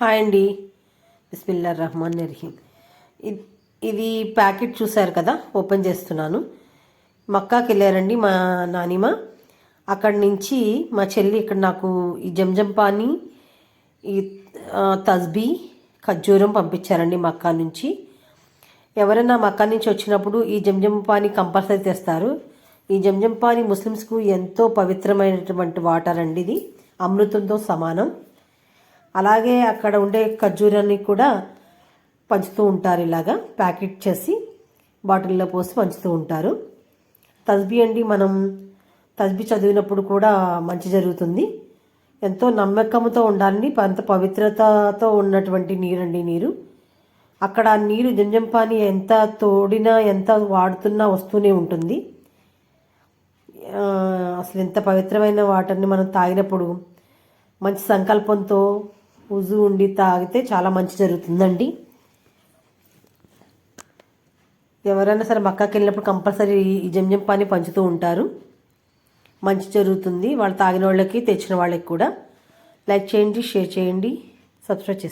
Hi అండి. బిస్మిల్లా రహమాన్ రహీం ఇది packet చూశారు కదా ఓపెన్ చేస్తున్నాను. మక్కాకి వెళ్ళారండి మా నానిమ. అక్కడి నుంచి మా చెల్లి ఇక్కడ నాకు ఈ జంజం పానీ ఈ తస్బీ ఖర్జూరం పంపించారండి మక్కా నుంచి. ఎవరైనా మక్కా నుంచి వచ్చినప్పుడు ఈ జంజం పానీ కంపల్సరీ తెస్తారు. ఈ జంజం పానీ ముస్లిమ్స్కు ఎంతో పవిత్రమైనటువంటి వాటర్ అండి ఇది. అమృతంతో సమానం. అలాగే అక్కడ ఉండే ఖర్జూరాన్ని కూడా పంచుతూ ఉంటారు ఇలాగా ప్యాకెట్ చేసి బాటిల్లో పోసి పంచుతూ ఉంటారు. తస్బీ అండి మనం తస్బీ చదివినప్పుడు కూడా మంచి జరుగుతుంది. ఎంతో నమ్మకంతో ఉండాలని అంత పవిత్రతతో ఉన్నటువంటి నీరండి నీరు. అక్కడ ఆ నీరు జంజంపాని ఎంత తోడినా ఎంత వాడుతున్నా వస్తూనే ఉంటుంది. అసలు ఎంత పవిత్రమైన వాటర్ని మనం తాగినప్పుడు మంచి సంకల్పంతో ఉజు ఉండి తాగితే చాలా మంచి జరుగుతుందండి. ఎవరైనా సరే మక్కాకి వెళ్ళినప్పుడు కంపల్సరీ ఈ జంజం పానీ పంచుతూ ఉంటారు. మంచి జరుగుతుంది. వాళ్ళు తాగిన వాళ్ళకి తెచ్చిన వాళ్ళకి కూడా. లైక్ చేయండి షేర్ చేయండి సబ్స్క్రైబ్ చేసుకోండి